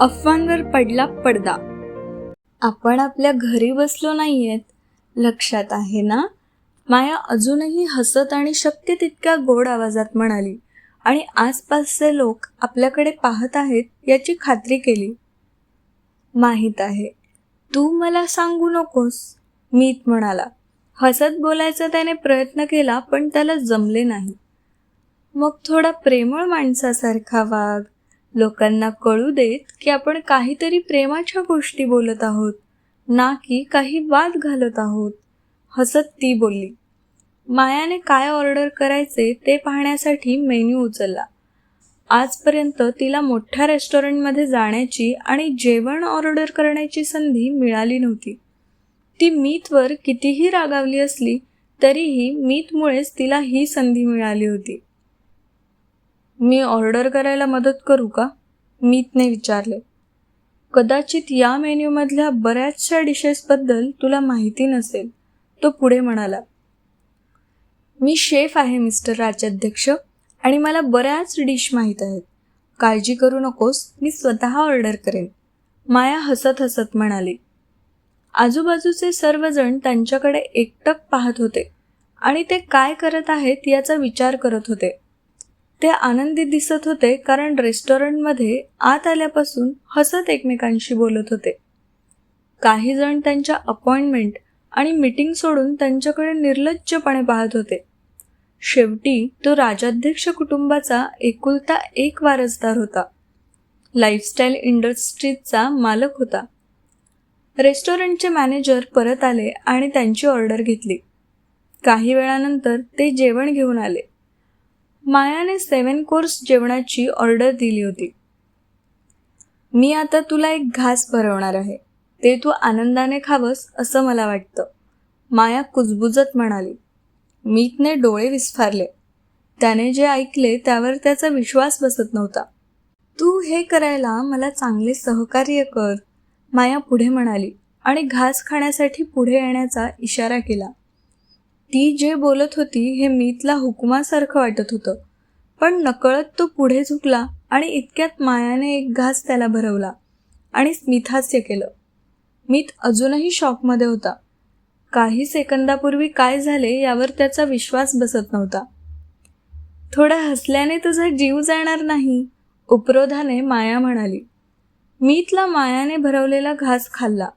अफवांवर पडला पडदा. आपण आपल्या घरी बसलो नाहीयेत लक्षात आहे ना? माया अजूनही हसत आणि शक्य तितक्या गोड आवाजात म्हणाली आणि आसपासचे लोक आपल्याकडे पाहत आहेत याची खात्री केली. माहीत आहे. तू मला सांगू नकोस मीत म्हणाला. हसत बोलायचा त्याने प्रयत्न केला पण त्याला जमले नाही. मग थोडा प्रेमळ माणसासारखा वाघ लोकांना कळू देत की आपण काहीतरी प्रेमाच्या गोष्टी बोलत आहोत ना की काही वाद घालत आहोत. हसत ती बोलली. मायाने काय ऑर्डर करायचे ते पाहण्यासाठी मेन्यू उचलला. आजपर्यंत तिला मोठ्या रेस्टॉरंटमध्ये जाण्याची आणि जेवण ऑर्डर करण्याची संधी मिळाली नव्हती. ती मीतवर कितीही रागावली असली तरीही मीतमुळेच तिला ही संधी मिळाली होती. मी ऑर्डर करायला मदत करू का? मीतने विचारले. कदाचित या मेन्यूमधल्या बऱ्याचशा डिशेसबद्दल तुला माहिती नसेल तो पुढे म्हणाला. मी शेफ आहे मिस्टर राज्याध्यक्ष आणि मला बऱ्याच डिश माहीत आहेत. काळजी करू नकोस मी स्वतः ऑर्डर करेन. माया हसत हसत म्हणाली. आजूबाजूचे सर्वजण त्यांच्याकडे एकटक पाहत होते आणि ते काय करत आहेत याचा विचार करत होते. ते आनंदी दिसत होते कारण रेस्टॉरंटमध्ये आत आल्यापासून हसत एकमेकांशी बोलत होते. काही जण त्यांच्या अपॉइंटमेंट आणि मीटिंग सोडून त्यांच्याकडे निर्लज्जपणे पाहत होते. शेवटी तो राजाध्यक्ष कुटुंबाचा एकुलता एक वारसदार होता. लाईफस्टाईल इंडस्ट्रीजचा मालक होता. रेस्टॉरंटचे मॅनेजर परत आले आणि त्यांची ऑर्डर घेतली. काही वेळानंतर ते जेवण घेऊन आले. मायाने सेवन कोर्स जेवणाची ऑर्डर दिली होती. मी आता तुला एक घास भरवणार आहे. ते तू आनंदाने खावंस असं मला वाटतं. माया कुजबुजत म्हणाली. मीतने डोळे विस्फारले. त्याने जे ऐकले त्यावर त्याचा विश्वास बसत नव्हता. तू हे करायला मला चांगले सहकार्य कर माया पुढे म्हणाली आणि घास खाण्यासाठी पुढे येण्याचा इशारा केला. ती जे बोलत होती हे मीतला हुकुमासारखं वाटत होतं. पण नकळत तो पुढे झुकला आणि इतक्यात मायाने एक घास त्याला भरवला आणि स्मितहास्य केलं. मीत अजूनही शॉकमध्ये होता. काही सेकंदापूर्वी काय झाले यावर त्याचा विश्वास बसत नव्हता. थोडा हसल्याने तुझा जीव जाणार नाही उपरोधाने माया म्हणाली. मीतला मायाने भरवलेला घास खाल्ला.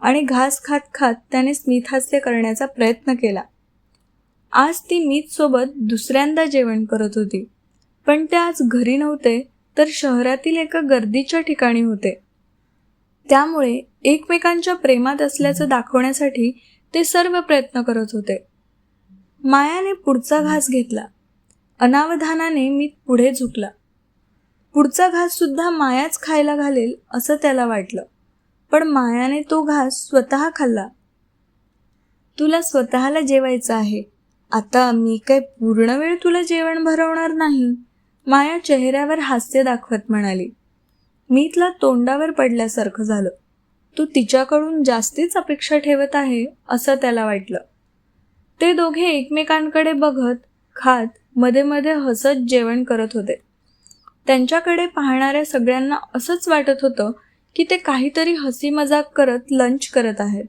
आणि घास खात खात त्याने स्मितहास्य करण्याचा प्रयत्न केला. आज ती मीतसोबत दुसऱ्यांदा जेवण करत होती. पण ते आज घरी नव्हते तर शहरातील एका गर्दीच्या ठिकाणी होते. त्यामुळे एकमेकांच्या प्रेमात असल्याचं दाखवण्यासाठी ते सर्व प्रयत्न करत होते. मायाने पुढचा घास घेतला. अनावधानाने मी पुढे झुकला. पुढचा घास सुद्धा मायाच खायला घालेल असं त्याला वाटलं. पण मायाने तो घास स्वतः खाल्ला. तुला स्वतःला जेवायचं आहे. आता मी काय पूर्ण वेळ तुला जेवण भरवणार नाही? माया चेहऱ्यावर हास्य दाखवत म्हणाली. मी तिला तोंडावर पडल्यासारखं झालं. तू तिच्याकडून जास्तीच अपेक्षा ठेवत आहे असं त्याला वाटलं. ते दोघे एकमेकांकडे बघत खात मध्ये मध्ये हसत जेवण करत होते. त्यांच्याकडे पाहणाऱ्या सगळ्यांना असंच वाटत होतं की ते काहीतरी हसी मजाक करत लंच करत आहेत.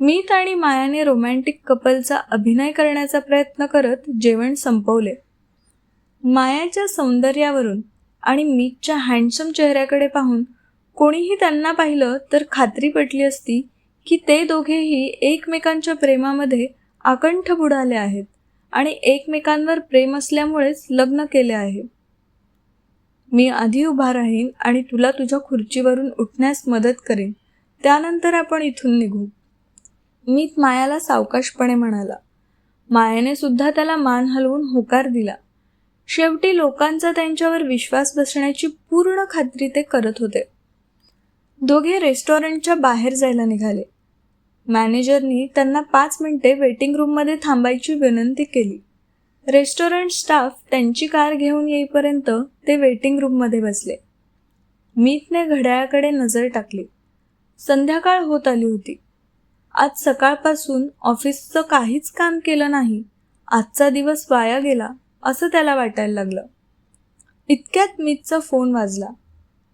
मीत आणि मायाने रोमॅन्टिक कपलचा अभिनय करण्याचा प्रयत्न करत जेवण संपवले. मायाच्या सौंदर्यावरून आणि मीतच्या हँडसम चेहऱ्याकडे पाहून कोणीही त्यांना पाहिलं तर खात्री पटली असती की ते दोघेही एकमेकांच्या प्रेमामध्ये आकंठ बुडाले आहेत आणि एकमेकांवर प्रेम असल्यामुळेच लग्न केले आहे. मी आधी उभा राहीन आणि तुला तुझ्या खुर्चीवरून उठण्यास मदत करेन. त्यानंतर आपण इथून निघू. मी मायाला सावकाशपणे म्हणाला. मायाने सुद्धा त्याला मान हलवून होकार दिला. शेवटी लोकांचा त्यांच्यावर विश्वास बसण्याची पूर्ण खात्री ते करत होते. दोघे रेस्टॉरंटच्या बाहेर जायला निघाले. मॅनेजरनी त्यांना पाच मिनिटे वेटिंग रूममध्ये थांबायची विनंती केली. रेस्टॉरंट स्टाफ त्यांची कार घेऊन येईपर्यंत ते वेटिंग रूममध्ये बसले. मीतने घड्याळाकडे नजर टाकली. संध्याकाळ होत आली होती. आज सकाळपासून ऑफिसचं काहीच काम केलं नाही. आजचा दिवस वाया गेला असं त्याला वाटायला लागलं. इतक्यात मीतचा फोन वाजला.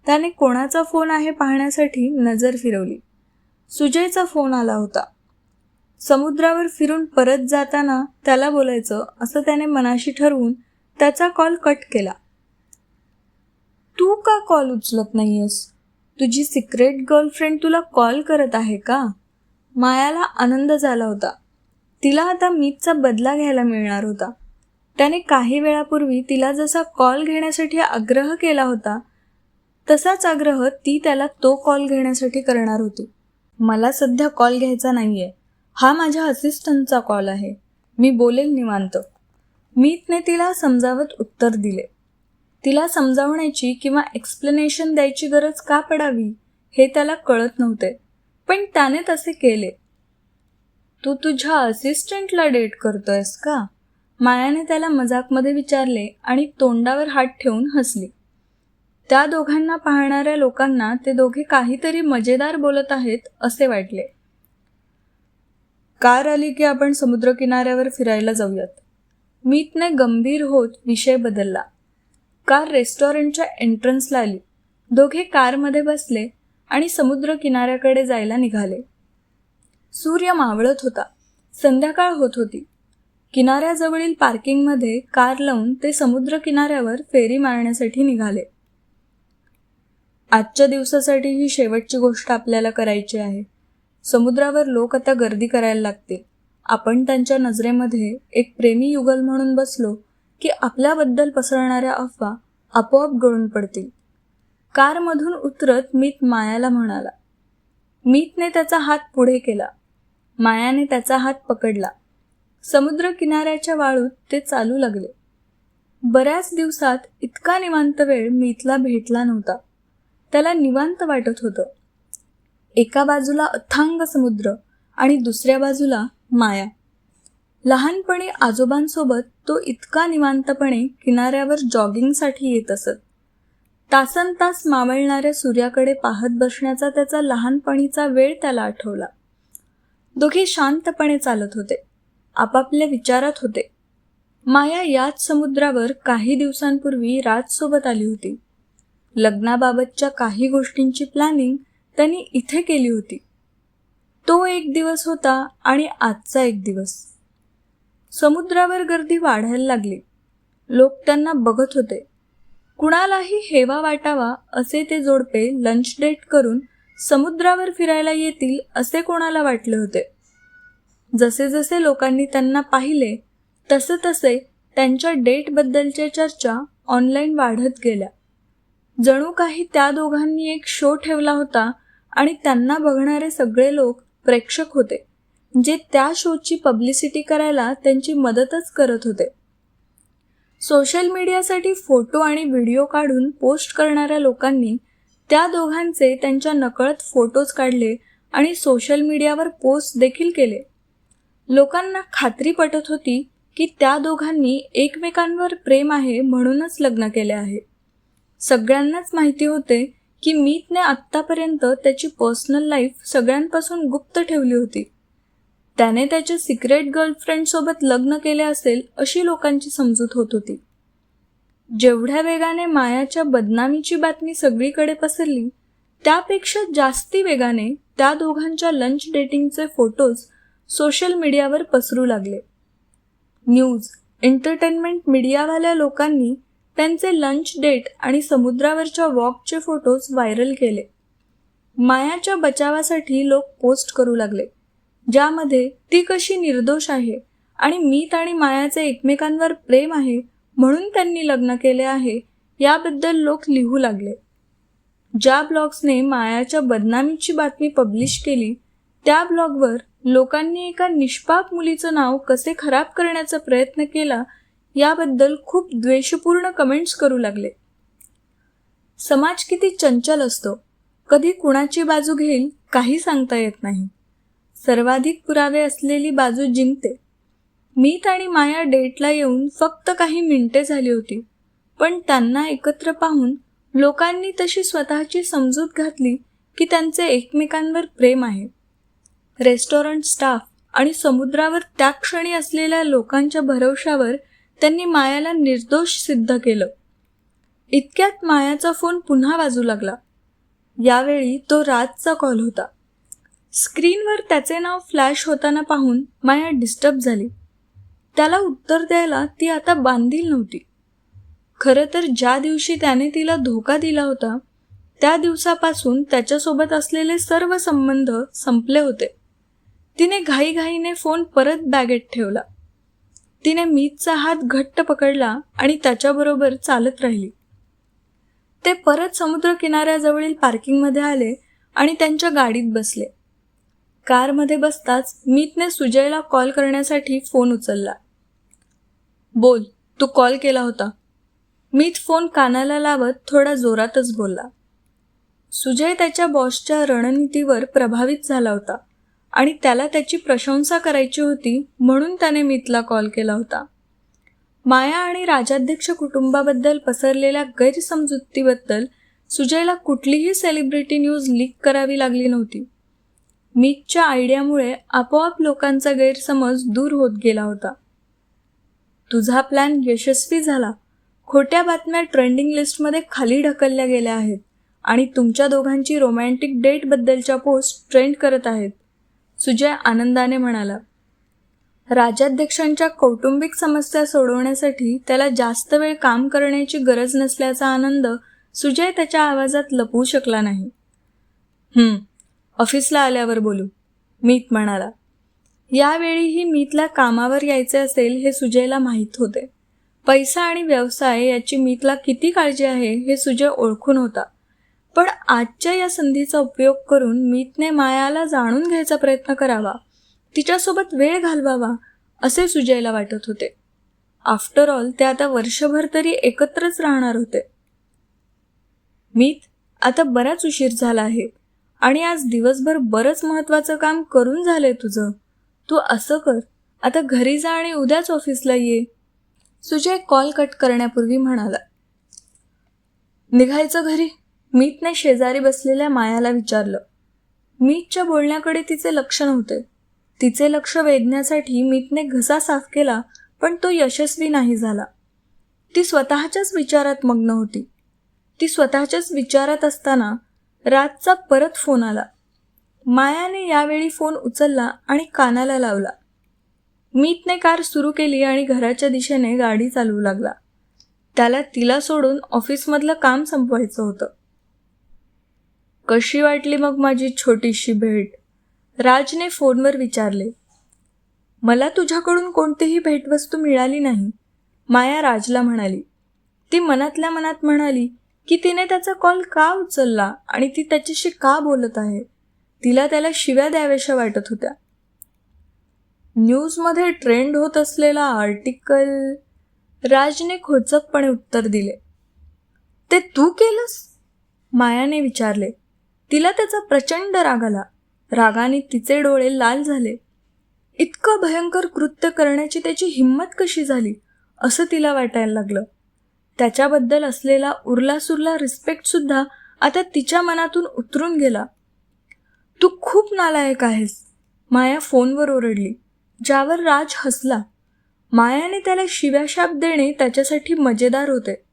त्याने कोणाचा फोन आहे पाहण्यासाठी नजर फिरवली. सुजयचा फोन आला होता. समुद्रावर फिरून परत जाताना त्याला बोलायचं असं त्याने मनाशी ठरवून त्याचा कॉल कट केला. तू का कॉल उचलत नाहीयेस? तुझी सिक्रेट गर्लफ्रेंड तुला कॉल करत आहे का? मायाला आनंद झाला होता. तिला आता मीतचा बदला घ्यायला मिळणार होता. त्याने काही वेळापूर्वी तिला जसा कॉल घेण्यासाठी आग्रह केला होता तसाच आग्रह ती त्याला तो कॉल घेण्यासाठी करणार होती. मला सध्या कॉल घ्यायचा नाही आहे हा माझ्या असिस्टंटचा कॉल आहे. मी बोलेल निवांत. मीतने तिला समजावत उत्तर दिले. तिला समजावण्याची किंवा एक्सप्लेनेशन द्यायची गरज का पडावी हे त्याला कळत नव्हते. पण त्याने तसे केले. तू तुझ्या असिस्टंटला डेट करतोयस का? मायाने त्याला मजाकमध्ये विचारले आणि तोंडावर हात ठेवून हसली. त्या दोघांना पाहणाऱ्या लोकांना ते दोघे काहीतरी मजेदार बोलत आहेत असे वाटले. कार आली की आपण समुद्रकिनाऱ्यावर फिरायला जाऊयात. मीतने गंभीर होत विषय बदलला. कार रेस्टॉरंटच्या एंट्रन्सला आली. दोघे कारमध्ये बसले आणि समुद्र किनाऱ्याकडे जायला निघाले. सूर्य मावळत होता. संध्याकाळ होत होती. किनाऱ्याजवळील पार्किंगमध्ये कार लावून ते समुद्र किनाऱ्यावर फेरी मारण्यासाठी निघाले. आजच्या दिवसासाठी ही शेवटची गोष्ट आपल्याला करायची आहे. समुद्रावर लोक आता गर्दी करायला लागतील. आपण त्यांच्या नजरेमध्ये एक प्रेमी युगल म्हणून बसलो की आपल्याबद्दल पसरणाऱ्या अफवा आपोआप गळून पडतील. कारमधून उतरत मीत मायाला म्हणाला. मीतने त्याचा हात पुढे केला. मायाने त्याचा हात पकडला. समुद्र किनाऱ्याच्या वाळूत ते चालू लागले. बऱ्याच दिवसात इतका निवांत वेळ मीतला भेटला नव्हता. त्याला निवांत वाटत होतं. एका बाजूला अथांग समुद्र आणि दुसऱ्या बाजूला माया. लहानपणी आजोबांसोबत तो इतका निवांतपणे किनाऱ्यावर जॉगिंगसाठी येत असत. तासन तास मावळणाऱ्या सूर्याकडे पाहत बसण्याचा त्याचा लहानपणीचा वेळ त्याला आठवला. दोघे शांतपणे चालत होते. आपापल्या विचारात होते. माया याच समुद्रावर काही दिवसांपूर्वी राजसोबत आली होती. लग्नाबाबतच्या काही गोष्टींची प्लॅनिंग त्यांनी इथे केली होती. तो एक दिवस होता आणि आजचा एक दिवस. समुद्रावर गर्दी वाढायला लागली. लोक त्यांना बघत होते. कुणालाही हेवा वाटावा असे ते जोडपे लंच डेट करून समुद्रावर फिरायला येतील असे कोणाला वाटले होते. जसे जसे लोकांनी त्यांना पाहिले तसे तसे त्यांच्या डेटबद्दलच्या चर्चा ऑनलाईन वाढत गेल्या. जणू काही त्या दोघांनी एक शो ठेवला होता आणि त्यांना बघणारे सगळे लोक प्रेक्षक होते जे त्या शोची पब्लिसिटी करायला त्यांची मदतच करत होते. सोशल मीडियासाठी फोटो आणि व्हिडिओ काढून पोस्ट करणाऱ्या लोकांनी त्या दोघांचे त्यांच्या नकळत फोटोज काढले आणि सोशल मीडियावर पोस्ट देखील केले. लोकांना खात्री पटत होती की त्या दोघांनी एकमेकांवर प्रेम आहे म्हणूनच लग्न केले आहे. सगळ्यांनाच माहिती होते की मीतने आत्तापर्यंत त्याची पर्सनल लाईफ सगळ्यांपासून गुप्त ठेवली होती. त्याने त्याच्या सिक्रेट गर्लफ्रेंडसोबत लग्न केले असेल अशी लोकांची समजूत होत होती. जेवढ्या वेगाने मायाच्या बदनामीची बातमी सगळीकडे पसरली त्यापेक्षा जास्ती वेगाने त्या दोघांच्या लंच डेटिंगचे फोटोज सोशल मीडियावर पसरू लागले. न्यूज एंटरटेनमेंट मीडियावाल्या लोकांनी त्यांचे लंच डेट आणि समुद्रावरच्या वॉकचे फोटोज व्हायरल केले. मायाच्या बचावासाठी लोक पोस्ट करू लागले. ज्यामध्ये ती कशी निर्दोष आहे आणि मीत आणि मायाचे एकमेकांवर प्रेम आहे म्हणून त्यांनी लग्न केले आहे याबद्दल लोक लिहू लागले. ज्या ब्लॉग्सने मायाच्या बदनामीची बातमी पब्लिश केली त्या ब्लॉगवर लोकांनी एका निष्पाप मुलीचं नाव कसे खराब करण्याचा प्रयत्न केला याबद्दल खूप द्वेषपूर्ण कमेंट्स करू लागले. समाज किती चंचल असतो. कधी कुणाची बाजू घेईल काही सांगता येत नाही. सर्वाधिक पुरावे असलेली बाजू जिंकते. मीत आणि माया डेटला येऊन फक्त काही मिनिटे झाली होती. पण त्यांना एकत्र पाहून लोकांनी तशी स्वतःची समजूत घातली की त्यांचे एकमेकांवर प्रेम आहे. रेस्टॉरंट स्टाफ आणि समुद्रावर त्या क्षणी असलेल्या लोकांच्या भरवशावर त्यांनी मायाला निर्दोष सिद्ध केलं. इतक्यात मायाचा फोन पुन्हा वाजू लागला. यावेळी तो राजचा कॉल होता. स्क्रीनवर त्याचे नाव फ्लॅश होताना पाहून माया डिस्टर्ब झाली. त्याला उत्तर द्यायला ती आता बांधील नव्हती. खरं तर ज्या दिवशी त्याने तिला धोका दिला होता त्या दिवसापासून त्याच्यासोबत असलेले सर्व संबंध संपले होते. तिने घाईघाईने फोन परत बॅगेत ठेवला. तिने मीतचा हात घट्ट पकडला आणि त्याच्याबरोबर चालत राहिली. ते परत समुद्र किनाऱ्याजवळील पार्किंगमध्ये आले आणि त्यांच्या गाडीत बसले. कारमध्ये बसताच मीतने सुजयला कॉल करण्यासाठी फोन उचलला. बोल तू कॉल केला होता. मीत फोन कानाला लावत थोडा जोरातच बोलला. सुजय त्याच्या बॉसच्या रणनीतीवर प्रभावित झाला होता. आणि त्याला त्याची प्रशंसा करायची होती म्हणून त्याने मितला कॉल केला होता. माया आणि राजाध्यक्ष कुटुंबाबद्दल पसरलेल्या गैरसमजुतीबद्दल सुजयला कुठलीही सेलिब्रिटी न्यूज लीक करावी लागली नव्हती. मीतच्या आयडियामुळे आपोआप लोकांचा गैरसमज दूर होत गेला होता. तुझा प्लॅन यशस्वी झाला. खोट्या बातम्या ट्रेंडिंग लिस्टमध्ये खाली ढकलल्या गेल्या आहेत आणि तुमच्या दोघांची रोमॅन्टिक डेटबद्दलच्या पोस्ट ट्रेंड करत आहेत. सुजय आनंदाने म्हणाला राज्याध्यक्षांच्या कौटुंबिक समस्या सोडवण्यासाठी त्याला जास्त वेळ काम करण्याची गरज नसल्याचा आनंद सुजय त्याच्या आवाजात लपवू शकला नाही. ऑफिसला आल्यावर बोलू मीत म्हणाला. यावेळीही मीतला कामावर यायचे असेल हे सुजयला माहीत होते. पैसा आणि व्यवसाय याची मीतला किती काळजी आहे हे सुजय ओळखून होता. पण आजच्या या संधीचा उपयोग करून मीतने मायाला जाणून घ्यायचा प्रयत्न करावा. तिच्यासोबत वेळ घालवावा असे सुजयला वाटत होते. आफ्टर ऑल ते आता वर्षभर तरी एकत्रच राहणार होते. मीत आता बराच उशीर झाला आहे आणि आज दिवसभर बरंच महत्त्वाचं काम करून झालंय तुझं. तू असं कर आता घरी जा आणि उद्याच ऑफिसला ये. सुजय कॉल कट करण्यापूर्वी म्हणाला. निघायचं घरी? मीतने शेजारी बसलेल्या मायाला विचारलं. मीतच्या बोलण्याकडे तिचे लक्ष नव्हते. तिचे लक्ष वेधण्यासाठी मीतने घसा साफ केला पण तो यशस्वी नाही झाला. ती स्वतःच्याच विचारात मग्न होती. ती स्वतःच्याच विचारात असताना रातचा परत फोन आला. मायाने यावेळी फोन उचलला आणि कानाला लावला. मीतने कार सुरू केली आणि घराच्या दिशेने गाडी चालवू लागला. त्याला तिला सोडून ऑफिसमधलं काम संपवायचं होतं. कशी वाटली मग माझी छोटीशी भेट? राजने फोनवर विचारले मला तुझ्याकडून कोणतीही भेटवस्तू मिळाली नाही. माया राजला म्हणाली ती मनातल्या मनात म्हणाली की तिने त्याचा कॉल का उचलला आणि ती त्याच्याशी का बोलत आहे? तिला त्याला शिव्या द्याव्याशा वाटत होत्या. न्यूजमध्ये ट्रेंड होत असलेला आर्टिकल राजने खोचकपणे उत्तर दिले ते तू केलंस? मायाने विचारले तिला त्याचा प्रचंड राग आला. रागाने तिचे डोळे लाल झाले. इतकं भयंकर कृत्य करण्याची त्याची हिंमत कशी झाली असं तिला वाटायला लागलं. त्याच्याबद्दल असलेला उरलासुरला रिस्पेक्टसुद्धा आता तिच्या मनातून उतरून गेला. तू खूप नालायक आहेस माया फोनवर ओरडली ज्यावर राज हसला. मायाने त्याला शिव्याशाप देणे त्याच्यासाठी मजेदार होते.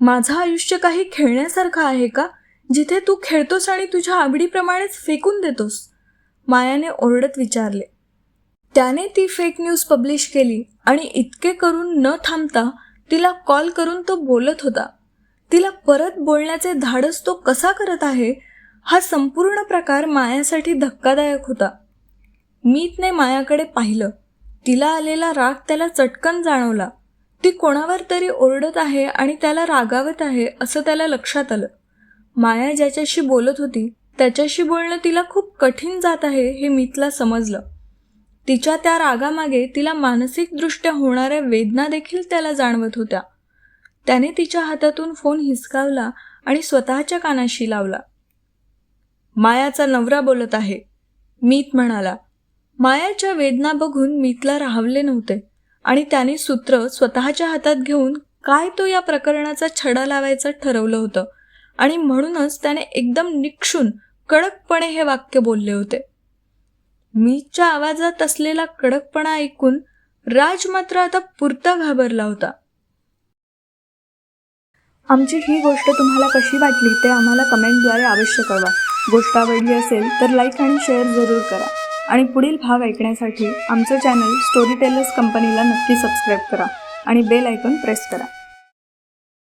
माझं आयुष्य काही खेळण्यासारखं आहे का? जिथे तू खेळतोस आणि तुझ्या आवडीप्रमाणेच फेकून देतोस मायाने ओरडत विचारले. त्याने ती फेक न्यूज पब्लिश केली आणि इतके करून न थांबता तिला कॉल करून तो बोलत होता. तिला परत बोलण्याचे धाडस तो कसा करत आहे हा संपूर्ण प्रकार मायासाठी धक्कादायक होता. मीतने मायाकडे पाहिलं. तिला आलेला राग त्याला चटकन जाणवला. ती कोणावर तरी ओरडत आहे आणि त्याला रागावत आहे असं त्याला लक्षात आलं. माया ज्याच्याशी बोलत होती त्याच्याशी बोलणं तिला खूप कठीण जात आहे हे मीतला समजलं. तिच्या त्या रागामागे तिला मानसिकदृष्ट्या होणाऱ्या वेदना देखील त्याला जाणवत होत्या. त्याने तिच्या हातातून फोन हिसकावला आणि स्वतःच्या कानाशी लावला. मायाचा नवरा बोलत आहे मीत म्हणाला. मायाच्या वेदना बघून मीतला राहवले नव्हते आणि त्याने सूत्र स्वतःच्या हातात घेऊन काय तो या प्रकरणाचा छडा लावायचं ठरवलं होतं आणि म्हणूनच त्याने एकदम निक्षून कडकपणे हे वाक्य बोलले होते. मीच्या आवाजात असलेला कडकपणा ऐकून राज मात्र आता पुरता घाबरला होता. आमची ही गोष्ट तुम्हाला कशी वाटली ते आम्हाला कमेंटद्वारे अवश्य कळवा. गोष्ट आवडली असेल तर लाईक आणि शेअर जरूर करा. आणि पुढील भाग ऐकण्यासाठी आमचं चॅनल स्टोरी टेलर्स कंपनीला नक्की सबस्क्राईब करा आणि बेल आयकॉन प्रेस करा.